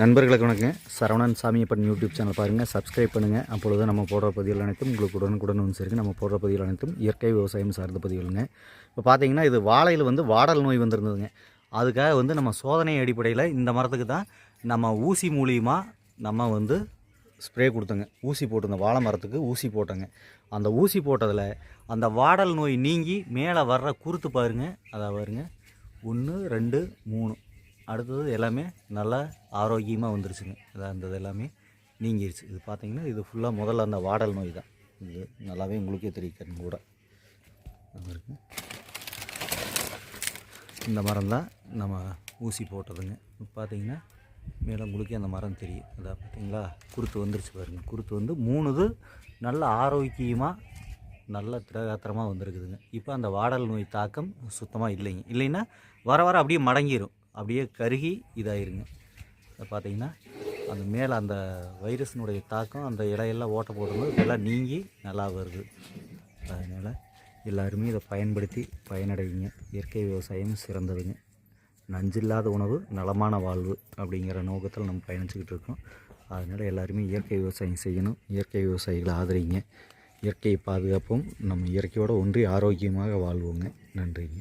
நண்பர்களுக்கு வணக்கங்க Saravanan Samiyappan YouTube channel பாருங்கள் சப்ஸ்கிரைப் பண்ணுங்கள் அப்பொழுது நம்ம போடுற பதிவுகள் அனைத்தும் உங்களுக்கு உடனுக்குடன் வந்து சேருங்க. நம்ம போடுற பதிவுகள் அனைத்தும் இயற்கை விவசாயம் சார்ந்த பதிவுகளுங்க. இப்போ பார்த்தீங்கன்னா இது வாழையில் வந்து வாடல் நோய் வந்திருந்ததுங்க. அதுக்காக வந்து நம்ம சோதனை அடிப்படையில் இந்த மரத்துக்கு தான் நம்ம ஊசி மூலியமாக நம்ம வந்து ஸ்ப்ரே கொடுத்தோங்க. ஊசி போட்டிருந்த வாழை மரத்துக்கு ஊசி போட்டோங்க. அந்த ஊசி போட்டதில் அந்த வாடல் நோய் நீங்கி மேலே வர்ற குருத்து பாருங்க. அதை பாருங்க. ஒன்று ரெண்டு மூணு. அடுத்தது எல்லாமே நல்லா ஆரோக்கியமாக வந்துருச்சுங்க. அதான் அந்த எல்லாமே நீங்கிருச்சு. இது பார்த்தீங்கன்னா இது ஃபுல்லாக முதல்ல அந்த வாடல் நோய் தான். இது நல்லாவே உங்களுக்கே தெரியும் கூட. அது இருக்கு. இந்த மரம் தான் நம்ம ஊசி போட்டதுங்க. இப்போ பார்த்தீங்கன்னா மேலே உங்களுக்கே அந்த மரம் தெரியும். அதான் பார்த்தீங்களா குருத்து வந்துருச்சு பாருங்க. குருத்து வந்து மூணுது நல்ல ஆரோக்கியமாக நல்ல திரகாத்திரமாக வந்திருக்குதுங்க. இப்போ அந்த வாடல் நோய் தாக்கம் சுத்தமாக இல்லைங்க. இல்லைன்னா வர வர அப்படியே மடங்கிரும். அப்படியே கருகி இதாயிருங்க. அதை பார்த்தீங்கன்னா அந்த மேலே அந்த வைரஸினுடைய தாக்கம் அந்த இலையெல்லாம் ஓட்ட போடும்போது இதெல்லாம் நீங்கி நல்லா வருது. அதனால் எல்லாருமே இதை பயன்படுத்தி பயனடைவீங்க இயற்கை விவசாயம் சிறந்ததுங்க. நஞ்சில்லாத உணவு நலமான வாழ்வு அப்படிங்கிற நோக்கத்தில் நம்ம பயணிச்சுக்கிட்டு இருக்கோம். அதனால் எல்லாருமே இயற்கை விவசாயம் செய்யணும். இயற்கை விவசாயிகளை ஆதரிங்க. இயற்கையை பாதுகாப்போம். நம்ம இயற்கையோடு ஒன்றி ஆரோக்கியமாக வாழ்வோங்க. நன்றிங்க.